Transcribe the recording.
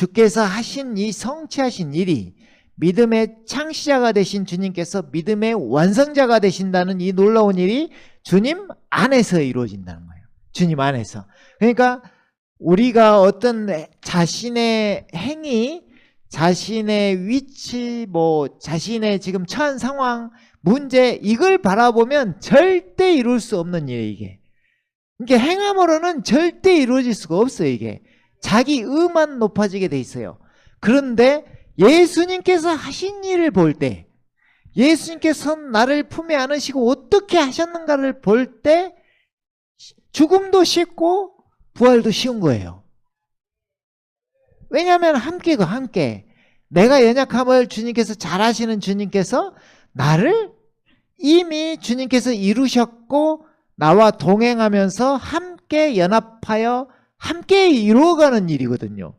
주께서 하신 이 성취하신 일이 믿음의 창시자가 되신 주님께서 믿음의 완성자가 되신다는 이 놀라운 일이 주님 안에서 이루어진다는 거예요. 주님 안에서. 그러니까 우리가 어떤 자신의 행위, 자신의 위치, 뭐 자신의 지금 처한 상황, 문제 이걸 바라보면 절대 이룰 수 없는 일이에요, 이게. 이게 행함으로는 절대 이루어질 수가 없어요, 이게. 자기 의만 높아지게 돼 있어요. 그런데 예수님께서 하신 일을 볼 때, 예수님께서 나를 품에 안으시고 어떻게 하셨는가를 볼 때, 죽음도 쉽고 부활도 쉬운 거예요. 왜냐하면 함께가 함께. 내가 연약함을 주님께서 잘 아시는 주님께서 나를 이미 주님께서 이루셨고 나와 동행하면서 함께 연합하여 함께 이루어가는 일이거든요.